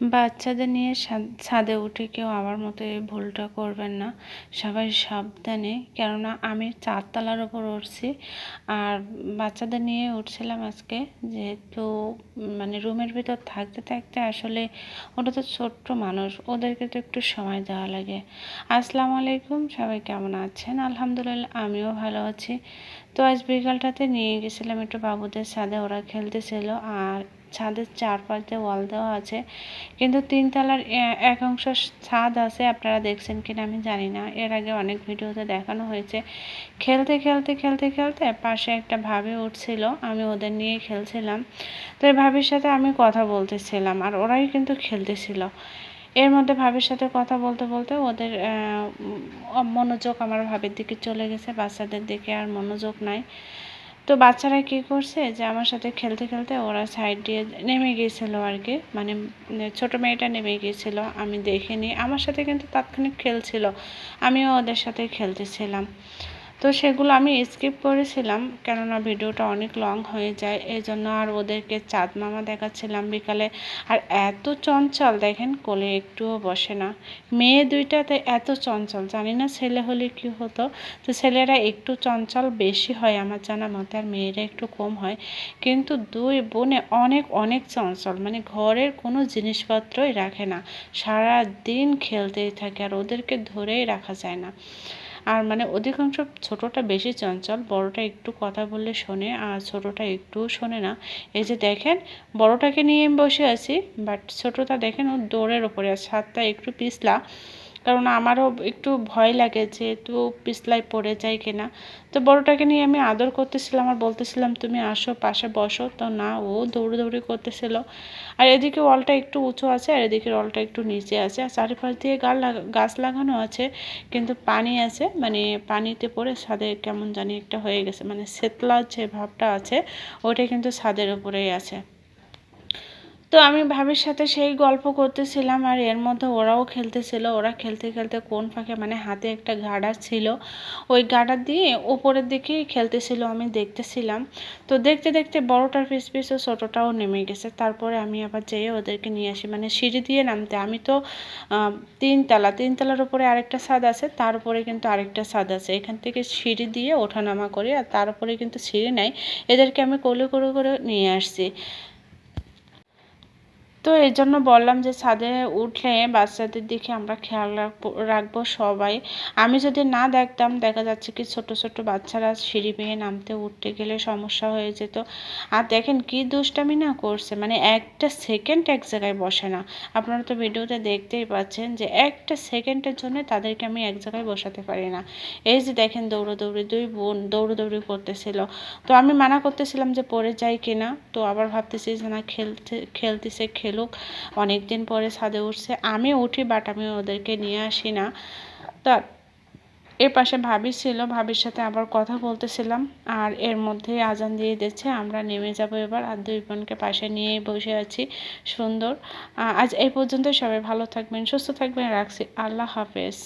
বাচ্চাদের নিয়ে ছাদে উঠে কেউ আমার মতো এই ভুলটা করবেন না। সবাই সাবধানে, কেননা আমি চারতলার ওপর উঠছি। আর বাচ্চাদের নিয়ে উঠছিলাম আজকে যেহেতু মানে রুমের ভিতর থাকতে থাকতে আসলে ওটা তো ছোট্ট মানুষ, ওদেরকে তো একটু সময় দেওয়া লাগে। আসসালামু আলাইকুম, সবাই কেমন আছেন? আলহামদুলিল্লাহ, আমিও ভালো আছি। তো আজ বিকালটাতে নিয়ে গেছিলাম একটু বাবুদের ছাদে, ওরা খেলতেছিল আর ছাদের চারপাশ ওয়াল দেওয়া আছে। কিন্তু তিনতলার এক অংশ ছাদ আছে, আপনারা দেখছেন কিনা আমি জানি না। এর আগে অনেক ভিডিওতে দেখানো হয়েছে। খেলতে খেলতে খেলতে খেলতে পাশে একটা ভাবি উঠছিল, আমি ওদের নিয়ে খেলছিলাম। তো এই ভাবির সাথে আমি কথা বলতেছিলাম আর ওরাই কিন্তু খেলতেছিল। এর মধ্যে ভাবির সাথে কথা বলতে বলতে ওদের মনোযোগ আমার ভাবের দিকে চলে গেছে, বাচ্চাদের দিকে আর মনোযোগ নাই। তো বাচ্চারা কি করছে যে আমার সাথে খেলতে খেলতে ওরা সাইড দিয়ে নেমে গিয়েছিল আর কি। মানে ছোটো মেয়েটা নেমে গিয়েছিল, আমি দেখিনি। আমার সাথে কিন্তু তাৎক্ষণিক খেলছিল, আমিও ওদের সাথে খেলতেছিলাম। তো সেগুলো আমি স্কিপ করেছিলাম কেননা ভিডিওটা অনেক লং হয়ে যায়। এই জন্য আর ওদেরকে চাঁদ মামা দেখাচ্ছিলাম বিকালে। আর এত চঞ্চল, দেখেন কোলে একটুও বসে না। মেয়ে দুইটাতে এত চঞ্চল, জানি না ছেলে হলে কি হতো। তো ছেলেরা একটু চঞ্চল বেশি হয় আমার জানা মতে, আর মেয়েরা একটু কম হয়। কিন্তু দুই বোনে অনেক অনেক চঞ্চল মানে ঘরের কোনো জিনিসপত্রই রাখে না। সারা দিন খেলতেই থাকে, আর ওদেরকে ধরেই রাখা যায় না। আর মানে অধিকাংশ ছোটোটা বেশি চঞ্চল, বড়টা একটু কথা বললে শোনে আর ছোটোটা একটু শোনে না। এই যে দেখেন, বড়টাকে নিয়ে আমি বসে আছি বাট ছোটোটা দেখেন ও দৌড়ের ওপরে আর সাতটা একটু পিছলা। কারণ আমারও একটু ভয় লাগে যে একটু পিছলাই পড়ে যায় কিনা। তো বড়টাকে নিয়ে আমি আদর করতেছিলাম আর বলতেছিলাম, তুমি আসো, পাশে বসো। তো না, ও দৌড়ে দৌড়ে করতেছিল। আর এদিকে ওয়ালটা একটু উঁচু আছে আর এদিকে ওয়ালটা একটু নিচে আছে। আর চারিপাশ দিয়ে গাছ গাছ লাগানো আছে, কিন্তু পানি আছে। মানে পানিতে পড়ে ছাদে কেমন জানি একটা হয়ে গেছে। মানে শেতলা যে ভাবটা আছে, ওটা কিন্তু ছাদের উপরেই আছে। তো আমি ভাবির সাথে সেই গল্প করতেছিলাম আর এর মধ্যে ওরাও খেলতেছিল। ওরা খেলতে খেলতে কোন ফাঁকে মানে হাতে একটা গাডার ছিল। ওই গাডার দিয়ে ওপরের দিকেই খেলতেছিল আমি দেখতেছিলাম। তো দেখতে দেখতে বড়টার পিস পিস ও ছোটোটাও নেমে গেছে। তারপরে আমি আবার যেয়ে ওদেরকে নিয়ে আসি। মানে সিঁড়ি দিয়ে নামতে। আমি তো তিনতলা। তিনতলার উপরে আরেকটা ছাদ আছে। তার উপরে কিন্তু আরেকটা ছাদ আছে। এখান থেকে সিঁড়ি দিয়ে ওঠানামা করি আর তার উপরে কিন্তু সিঁড়ি নাই। এদেরকে আমি কোলে করে করে নিয়ে আসছি। তো এই জন্য বললাম যে ছাদে উঠলে বাচ্চাদের দিকে আমরা খেয়াল রাখব রাখব সবাই। আমি যদি না দেখতাম, দেখা যাচ্ছে কি ছোট ছোট বাচ্চারা সিঁড়ি বেয়ে নামতে, উঠতে গেলে সমস্যা হয়ে যেত। আর দেখেন কি দুষ্টামি না করছে মানে একটা সেকেন্ড এক জায়গায় বসে না। আপনারা তো ভিডিওতে দেখতেই পাচ্ছেন যে একটা সেকেন্ডের জন্য তাদেরকে আমি এক জায়গায় বসাতে পারি না। এই যে দেখেন দৌড়োদৌড়ি, দুই বোন দৌড়োদৌড়ি করতেছিল। তো আমি মানা করতেছিলাম যে পড়ে যাই কিনা, তো আবার ভাবতেছি যে না খেলতে, খেলতেছে খেল লোক অনেক দিন পরে ছাদে উঠছে। আমি উঠি বাট আমি ওদেরকে নিয়ে আসি না। তা এর পাশে ভাবি ছিল, ভাবির সাথে আবার কথা বলতেছিলাম। আর এর মধ্যে আজান দিয়ে দিচ্ছে, আমরা নেমে যাব এবার। আর দুই বোনকে পাশে নিয়েই বসে আছি। সুন্দর। আজ এই পর্যন্ত সবাই ভালো থাকবেন, সুস্থ থাকবেন, রাখছি। আল্লাহ হাফেজ।